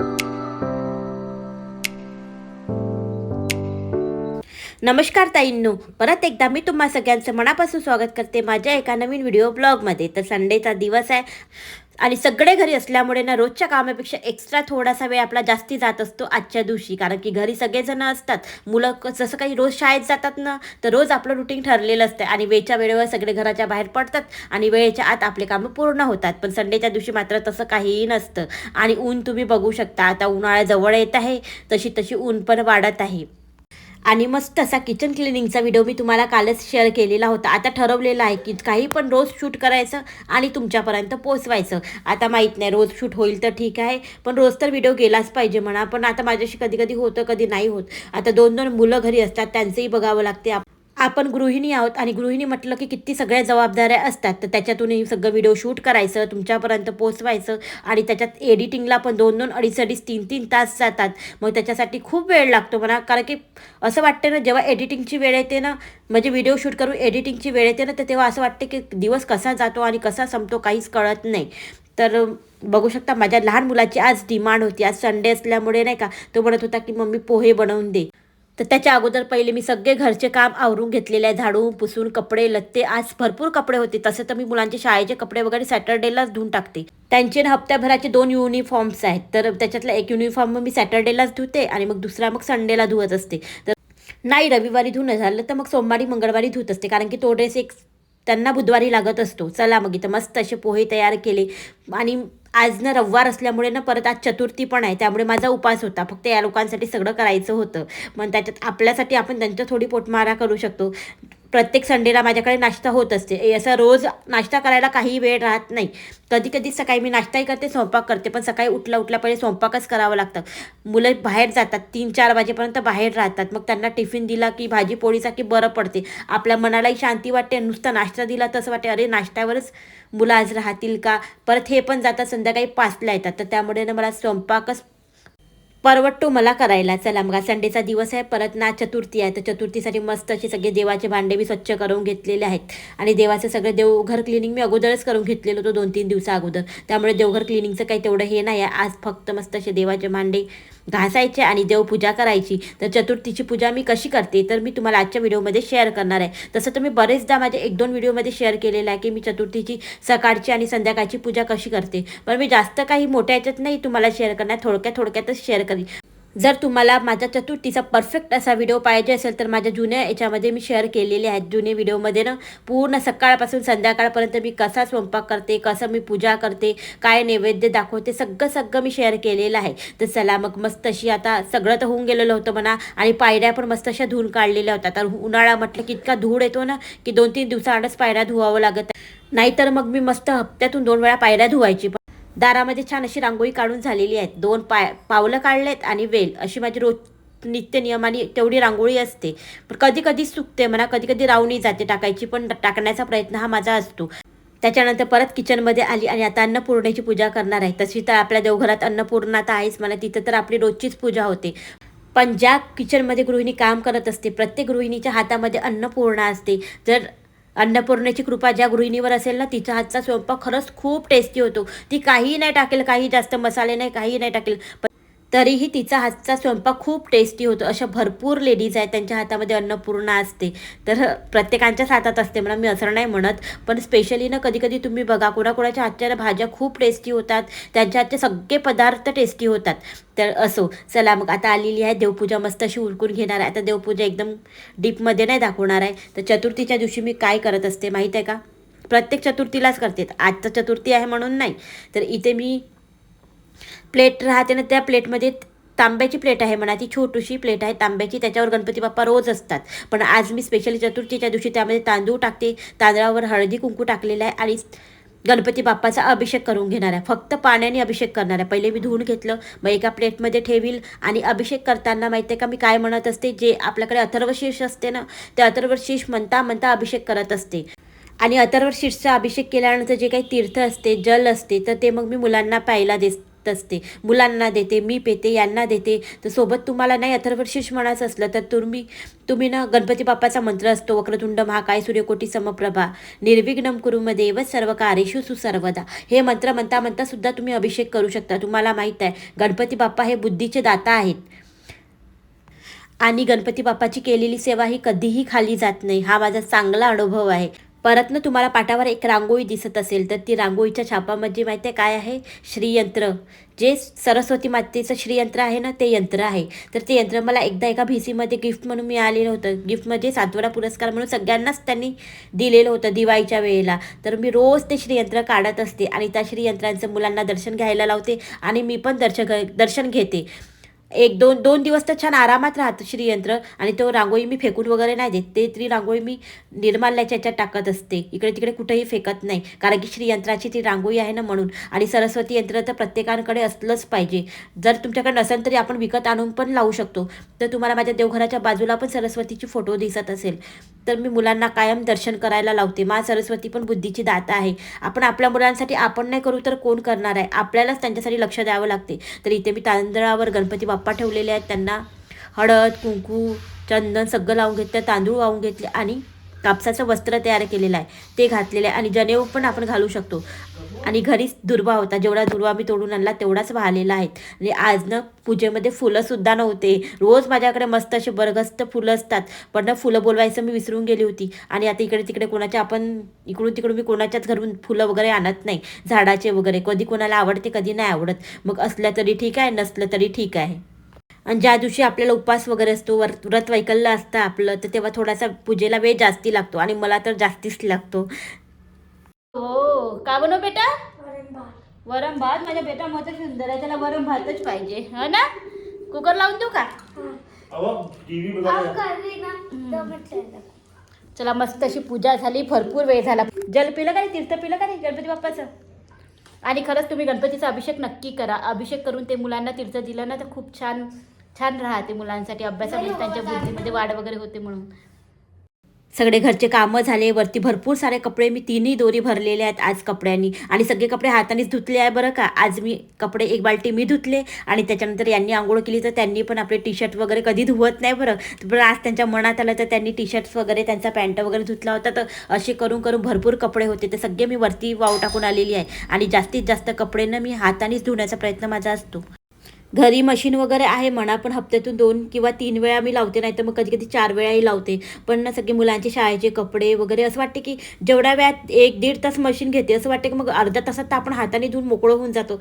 Thank you. नमस्कार ताईंनो. परत एकदा मी तुम्हा सगळ्यांचं मनापासून स्वागत करते माझ्या एका नवीन व्हिडिओ ब्लॉगमध्ये तर संडेचा दिवस आहे आणि सगळे घरी असल्यामुळे ना रोजच्या कामापेक्षा एक्स्ट्रा थोडासा वेळ आपला जास्ती जात असतो आजच्या दिवशी. कारण की घरी सगळेजण असतात. मुलं क- जसं काही रोज शाळेत जातात ना तर रोज आपलं रुटीन ठरलेलं असतं आणि वेळच्या वेळेवर सगळे घराच्या बाहेर पडतात आणि वेळेच्या आत आपले कामं पूर्ण होतात. पण संडेच्या दिवशी मात्र तसं काहीही नसतं. आणि ऊन तुम्ही बघू शकता. आता उन्हाळा जवळ येत आहे. तशी तशी ऊन पण वाढत आहे. आणि मस्त असा किचन क्लिनिंगचा व्हिडिओ मी तुम्हाला कालच शेअर केलेला होता. आता ठरवलेलं आहे की काही पण रोज शूट करायचं आणि तुमच्यापर्यंत पोचवायचं आता माहीत नाही रोज शूट होईल तर ठीक आहे पण रोज तर व्हिडिओ गेलाच पाहिजे म्हणा. पण आता माझ्याशी कधी कधी होतं कधी नाही होत. आता दोन दोन मुलं घरी असतात त्यांचंही बघावं लागते. आप- आपण गृहिणी आहोत आणि गृहिणी म्हटलं की किती सगळ्या जबाबदाऱ्या असतात. तर त्याच्यातूनही सगळं व्हिडिओ शूट करायचं तुमच्यापर्यंत पोचवायचं आणि त्याच्यात एडिटिंगला पण दोन दोन अडीच अडीच तीन तीन तास जातात. मग त्याच्यासाठी खूप वेळ लागतो म्हणा. कारण की असं वाटतं ना जेव्हा एडिटिंगची वेळ येते ना म्हणजे व्हिडिओ शूट करून एडिटिंगची वेळ येते ना तर तेव्हा असं वाटते की दिवस कसा जातो आणि कसा संपतो काहीच कळत नाही. तर बघू शकता माझ्या लहान मुलाची आज डिमांड होती. आज संडे असल्यामुळे नाही का तो म्हणत होता की मम्मी पोहे बनवून दे. तर त्याच्या अगोदर पहिले मी सगळे घरचे काम आवरून घेतलेले आहे. झाडून पुसून कपडे लत्ते आज भरपूर कपडे होते. तसे तर मी मुलांचे शाळेचे कपडे वगैरे सॅटर्डेलाच धुवून टाकते. त्यांचे ना हप्त्याभराचे दोन युनिफॉर्म्स आहेत. तर त्याच्यातला एक युनिफॉर्म मी सॅटर्डेलाच धुते आणि मग दुसरा मग संडेला धुवत असते. तर नाही रविवारी धुणं झालं तर मग सोमवारी मंगळवारी धुत असते. कारण की तो ड्रेस एक त्यांना बुधवारी लागत असतो. चला मग इथं मस्त असे पोहे तयार केले. आणि आज ना रविवार असल्यामुळे ना परत आज चतुर्थी पण आहे. त्यामुळे माझा उपास होता. फक्त या लोकांसाठी सगळं करायचं होतं. मग त्याच्यात आपल्यासाठी आपण त्यांच्या थोडी पोटमारा करू शकतो. प्रत्येक संडेला माझ्याकडे नाश्ता होत असते. असं रोज नाश्ता करायला काही वेळ राहत नाही. कधी कधी सकाळी मी नाश्ताही करते स्वयंपाक करते पण सकाळी उठल्या उठल्या पहिले स्वयंपाकच करावं लागतं. मुलं बाहेर जातात तीन चार वाजेपर्यंत बाहेर राहतात. मग त्यांना टिफिन दिला की भाजी पोळीचा की बरं पडते. आपल्या मनालाही शांती वाटते. नुसता नाश्ता दिला तसं वाटते. अरे नाश्त्यावरच मुलं आज राहतील का? परत हे पण जातात संध्याकाळी पाचला येतात. तर त्यामुळे ना मला स्वयंपाकच परवडतो मला करायला. चला मग संडेचा दिवस आहे. परत ना चतुर्थी आहे. तर चतुर्थीसाठी मस्त असे सगळे देवाचे भांडे मी स्वच्छ करून घेतलेले आहेत. आणि देवाचं सगळं देवघर क्लिनिंग मी अगोदरच करून घेतलेलं होतं दोन तीन दिवसा अगोदर. त्यामुळे देवघर क्लिनिंगचं काही तेवढं हे नाही आहे आज फक्त मस्त असे देवाचे भांडे घासायचे आणि देवपूजा करायची. तर चतुर्थीची पूजा मी कशी करते तर मी तुम्हाला आजच्या व्हिडिओमध्ये शेअर करणार आहे. तसं तुम्ही बरेचदा माझ्या एक दोन व्हिडिओमध्ये शेअर केलेलं आहे की मी चतुर्थीची सकाळची आणि संध्याकाळची पूजा कशी करते. पण मी जास्त काही मोठ्या याच्यात नाही तुम्हाला शेअर करणार थोडक्यात थोडक्यातच शेअर करीन. जर तुम्हाला माझ्या चतुर्थीचा परफेक्ट असा व्हिडिओ पाहिजे असेल तर माझ्या जुन्या याच्यामध्ये मी शेअर केलेले आहेत जुने व्हिडिओमध्ये ना. पूर्ण सकाळपासून संध्याकाळपर्यंत मी कसा स्वयंपाक करते कसं मी पूजा करते काय नैवेद्य दाखवते सगळं सगळं मी शेअर केलेलं आहे. तर चला मग मस्त अशी आता सगळं तर होऊन गेलेलं होतं म्हणा आणि पायऱ्या पण मस्त अशा धुवून काढलेल्या होत्या. तर उन्हाळा म्हटलं की इतका धूळ येतो ना की दोन तीन दिवसाआडच पायऱ्या धुवावं लागत. नाहीतर मग मी मस्त हप्त्यातून दोन वेळा पायऱ्या धुवायची. पण दारामध्ये छान अशी रांगोळी काढून झालेली आहेत. दोन पाय पावलं काढलेत आणि वेल. अशी माझी रोज नित्य नियमाने तेवढी रांगोळी असते. पण कधी कधी चुकते म्हणा कधी कधी रावणी जाते. टाकायची पण टाकण्याचा प्रयत्न हा माझा असतो. त्याच्यानंतर परत किचनमध्ये आली आणि आता अन्नपूर्णेची पूजा करणार आहे. तशी तर आपल्या देवघरात अन्नपूर्णा तर आहेच. मला तिथं तर आपली रोजचीच पूजा होते. पण ज्या किचनमध्ये गृहिणी काम करत असते प्रत्येक गृहिणीच्या हातामध्ये अन्नपूर्णा असते. जर अन्नपूर्णेची कृपा ज्या गृहिणीवर असेल ना तिच्या हातचा स्वयंपाक खरंच खूप टेस्टी होतो. ती काहीही नाही टाकेल काही जास्त मसाले नाही काही नाही टाकेल. तरीही तिचा हातचा स्वयंपाक खूप टेस्टी होतो. अशा भरपूर लेडीज आहेत त्यांच्या हातामध्ये अन्नपूर्णा असते. तर प्रत्येकांच्याच हातात असते म्हणा मी असं नाही म्हणत. पण स्पेशली ना कधी कधी तुम्ही बघा कोणाकोणाच्या हातच्या भाज्या खूप टेस्टी होतात. त्यांच्या हातचे सगळे पदार्थ टेस्टी होतात. तर असो चला मग आता आलेली आहे देवपूजा मस्त अशी उरकून घेणार आहे. आता देवपूजा एकदम डीपमध्ये नाही दाखवणार आहे. तर चतुर्थीच्या दिवशी मी काय करत असते माहीत आहे का? प्रत्येक चतुर्थीलाच करते. आजचं चतुर्थी आहे म्हणून नाही. तर इथे मी प्लेट राहते ना त्या प्लेटमध्ये तांब्याची प्लेट आहे म्हणा ती छोटीशी प्लेट आहे तांब्याची त्याच्यावर गणपती बाप्पा रोज असतात. पण आज मी स्पेशली चतुर्थीच्या दिवशी त्यामध्ये तांदूळ टाकते तांदळावर हळदी कुंकू टाकलेला आहे आणि गणपती बाप्पाचा अभिषेक करून घेणार आहे. फक्त पाण्याने अभिषेक करणार आहे. पहिले मी धुवून घेतलं मग एका प्लेटमध्ये ठेवील आणि अभिषेक करताना माहिती आहे का मी काय म्हणत असते? जे आपल्याकडे अथर्वशीर्ष असते ना ते अथर्वशीर्ष म्हणता म्हणता अभिषेक करत असते. आणि अथर्वशीर्षचा अभिषेक केल्यानंतर जे काही तीर्थ असते जल असते तर ते मग मी मुलांना प्यायला देस असते. मुलांना देते मी पेते यांना देते. तर सोबत तुम्हाला नाही अथर्वशीष म्हणायचं असलं तर तुम्ही तुम्ही ना गणपती बाप्पाचा मंत्र असतो वक्रतुंड महाकाय सूर्यकोटी समप्रभा. निर्विघ्नम कुरुमदेव सर्व कार्येषु सुसर्वदा. हे मंत्र म्हणता म्हणता सुद्धा तुम्ही अभिषेक करू शकता. तुम्हाला माहीत आहे गणपती बाप्पा हे बुद्धीचे दाता आहेत. आणि गणपती बाप्पाची केलेली सेवा ही कधीही खाली जात नाही. हा माझा चांगला अनुभव आहे. परत ना तुम्हाला पाठावर एक रांगोळी दिसत असेल तर ती रांगोळीच्या छापामध्ये माहिती आहे काय आहे? श्रीयंत्र. जे सरस्वती मातेचं श्रीयंत्र आहे ना ते यंत्र आहे. तर ते यंत्र मला एकदा एका भिसीमध्ये गिफ्ट म्हणून मिळालेलं होतं. गिफ्टमध्ये सातवडा पुरस्कार म्हणून सगळ्यांनाच त्यांनी दिलेलं होतं दिवाळीच्या वेळेला. तर मी रोज ते श्रीयंत्र काढत असते आणि त्या श्रीयंत्रांचं मुलांना दर्शन घ्यायला लावते आणि मी पण दर्शन दर्शन घेते. एक दोन दोन दिवस तर छान आरामात राहतं श्रीयंत्र आणि तो रांगोळी मी फेकून वगैरे नाही देत. ते ती रांगोळी मी निर्माल्याच्या याच्यात टाकत असते. इकडे तिकडे कुठेही फेकत नाही. कारण की श्रीयंत्राची ती रांगोळी आहे ना म्हणून. आणि सरस्वती यंत्र तर प्रत्येकाकडे असलंच पाहिजे. जर तुमच्याकडे नसेल तरी आपण विकत आणून पण लावू शकतो. तर तुम्हाला माझ्या देवघराच्या बाजूला पण सरस्वतीची फोटो दिसत असेल. तर मी मुलांना कायम दर्शन करायला लावते. मा सरस्वती पण बुद्धीची दाता आहे. आपण आपल्या मुलांसाठी आपण नाही करू तर कोण करणार आहे? आपल्यालाच त्यांच्यासाठी लक्ष द्यावं लागते. तर इथे मी तांदळावर गणपती बाप्पा ठेवलेले आहेत. त्यांना हळद कुंकू चंदन सगळं लावून घेतलं तांदूळ वाहून घेतले आणि कापसाचं वस्त्र तयार केलेलं आहे. ते घातलेलं आहे आणि जनेऊ पण आपण घालू शकतो. आणि घरीच दुर्वा होता. जेवढा दुर्वा मी तोडून आणला तेवढाच वाहलेला आहे. आणि आज ना पूजेमध्ये फुलंसुद्धा नव्हते. रोज माझ्याकडे मस्त असे बरगस्त फुलं असतात. पण ना फुलं बोलवायचं मी विसरून गेली होती. आणि आता इकडे तिकडे कोणाच्या आपण इकडून तिकडून मी कोणाच्याच घरून फुलं वगैरे आणत नाही. झाडाचे वगैरे. कधी कोणाला आवडते कधी नाही आवडत. मग असलं तरी ठीक आहे नसलं तरी ठीक आहे. आणि ज्या दिवशी आपल्याला उपवास वगैरे असतो वर व्रत वैकल्य असतं आपलं तर तेव्हा थोडासा पूजेला वेळ जास्ती लागतो. आणि मला तर जास्तीच लागतो. हो का बनव बेटा? वरण भात. माझ्या बेटा मत सुंदर आहे त्याला वरण भातच पाहिजे. हो ना? कुकर लावून देऊ का? अहो टीव्ही बघा चला मस्त अशी पूजा झाली भरपूर वेळ झाला. जल पिलं का नाही तीर्थ पिलं का नाही गणपती बाप्पाचं? आणि खरंच तुम्ही गणपतीचा अभिषेक नक्की करा. अभिषेक करून ते मुलांना तीर्थ दिलं ना तर खूप छान छान राहते मुलांसाठी. अभ्यासामध्ये त्यांच्या बुद्धीमध्ये वाढ वगैरे होते म्हणून. सगळे घरचे कामं झाले वरती भरपूर सारे कपडे मी तिन्ही दोरी भरलेले आहेत आज कपड्यांनी. आणि सगळे कपडे हातानेच धुतले आहे बरं का. आज मी कपडे एक बाल्टी मी धुतले आणि त्याच्यानंतर यांनी आंघोळ केली तर त्यांनी पण आपले टी शर्ट वगैरे कधी धुवत नाही बरं. पण आज त्यांच्या मनात आलं तर त्यांनी टी शर्ट्स वगैरे त्यांचा पॅन्ट वगैरे धुतला होता. तर असे करून करून भरपूर कपडे होते. ते सगळे मी वरती वाव टाकून आलेली आहे. आणि जास्तीत जास्त कपडे ना मी हातानेच धुण्याचा प्रयत्न माझा असतो. घरी मशीन वगैरे आहे म्हणा पण हप्त्यातून दोन किंवा तीन वेळा मी लावते नाही तर मग कधी कधी चार वेळाही लावते. पण ना सगळे मुलांचे शाळेचे कपडे वगैरे असं वाटते की जेवढ्या वेळात एक दीड तास मशीन घेते असं वाटते की मग अर्ध्या तासात तर आपण हाताने धुवून मोकळं होऊन जातो.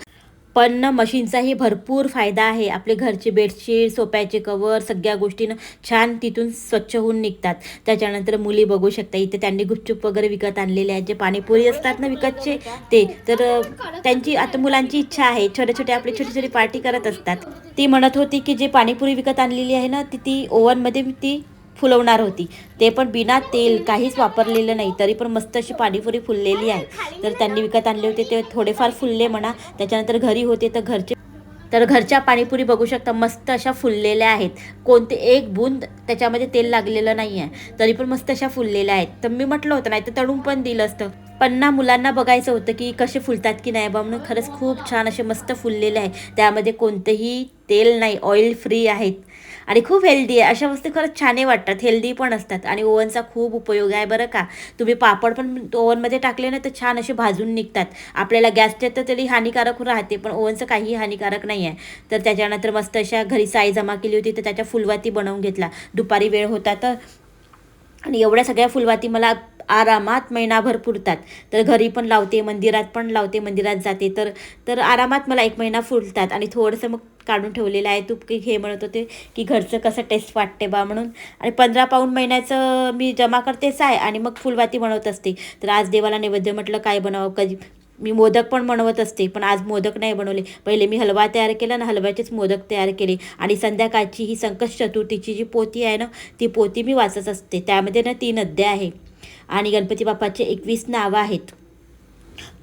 पण मशीनचाही भरपूर फायदा आहे. आपले घरचे बेडशीट सोप्याचे कवर सगळ्या गोष्टीनं छान तिथून स्वच्छ होऊन निघतात. त्याच्यानंतर मुली बघू शकता इथे त्यांनी गुपचूप वगैरे विकत आणलेले आहेत. जे पाणीपुरी असतात ना विकतचे ते. तर त्यांची आता मुलांची इच्छा आहे. छोटे छोटे आपली छोटी छोटी पार्टी करत असतात. ती म्हणत होती की जे पाणीपुरी विकत आणलेली आहे ना ती ती ओव्हनमध्ये ती फुलवणार होती. ते पण बिना तेल काहीच वापरलेलं नाही तरी पण मस्त अशी पाणीपुरी फुललेली आहे. तर त्यांनी विकत आणले होते ते थोडेफार फुलले म्हणा. त्याच्यानंतर घरी होते तर घरचे तर घरच्या पाणीपुरी बघू शकता मस्त अशा फुललेल्या आहेत. कोणते एक बूंद त्याच्यामध्ये तेल लागलेलं नाही आहे तरी पण मस्त अशा फुललेल्या आहेत. तर मी म्हटलं होतं नाही तर तळून पण दिलं असतं. पण ना मुलांना बघायचं होतं की कसे फुलतात की नाही बा म्हणून खरंच खूप छान असे मस्त फुललेले आहे. त्यामध्ये कोणतेही तेल नाही ऑइल फ्री आहेत. आणि खूप हेल्दी आहे. अशा वस्तू खरंच छानही वाटतात. हेल्दी पण असतात. आणि ओव्हनचा खूप उपयोग आहे बरं का. तुम्ही पापड पण ओव्हनमध्ये टाकले ना तर छान असे भाजून निघतात. आपल्याला गॅसचे तर तरी हानिकारक राहते पण ओव्हनचं काहीही हानिकारक नाही आहे. तर त्याच्यानंतर मस्त अशा घरी साई जमा केली होती तर त्याच्या फुलवाती बनवून घेतला. दुपारी वेळ होता तर. आणि एवढ्या सगळ्या फुलवाती मला आरामात महिनाभर पुरतात. तर घरी पण लावते मंदिरात पण लावते मंदिरात जाते. तर तर आरामात मला एक महिना फुलतात. आणि थोडंसं मग काढून ठेवलेलं आहे. तू की हे म्हणत होते की घरचं कसं टेस्ट वाटते बा म्हणून. आणि पंधरा पाऊंड महिन्याचं मी जमा करतेच आहे. आणि मग फुलवाती बनवत असते. तर आज देवाला नैवेद्य म्हटलं काय बनावं कधी? मी मोदक पण बनवत असते. पण आज मोदक नाही बनवले. पहिले मी हलवा तयार केला ना हलव्याचेच मोदक तयार केले. आणि संध्याकाळची ही संकट चतुर्थीची जी पोती आहे ना ती पोती मी वाचत असते. त्यामध्ये ना तीन अध्याय आहे. आणि गणपती बाप्पाचे एकवीस नावं आहेत.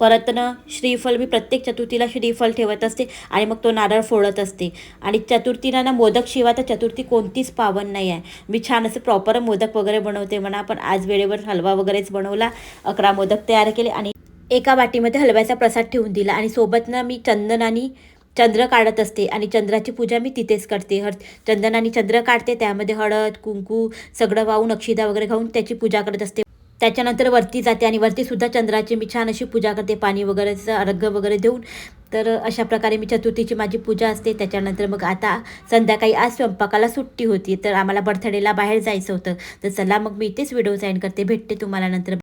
परत न श्रीफल मी प्रत्येक चतुर्थीला श्रीफल ठेवत असते आणि मग तो नारळ फोडत असते. आणि चतुर्थीला ना मोदक शिवा तर चतुर्थी कोणतीच पावन नाही आहे. मी छान असं प्रॉपर मोदक वगैरे बनवते म्हणा पण आज वेळेवर हलवा वगैरेच बनवला अकरा मोदक तयार केले आणि एका वाटीमध्ये हलव्याचा प्रसाद ठेवून दिला आणि सोबत ना मी चंदन आणि चंद्र काढत असते आणि चंद्राची पूजा मी तिथेच करते. हळ चंदन आणि चंद्र काढते त्यामध्ये हळद कुंकू सगळं वाहून अक्षिदा वगैरे घालून त्याची पूजा करत असते. त्याच्यानंतर वरती जाते आणि वरती सुद्धा चंद्राची मी छान अशी पूजा करते पाणी वगैरेचं अर्घ्य वगैरे देऊन. तर अशा प्रकारे मी चतुर्थीची माझी पूजा असते. त्याच्यानंतर मग आता संध्याकाळी आज स्वयंपाकाला सुट्टी होती. तर आम्हाला बर्थडेला बाहेर जायचं होतं. तर चला मग मी इथेच व्हिडिओ सेंड करते. भेटते तुम्हाला नंतर.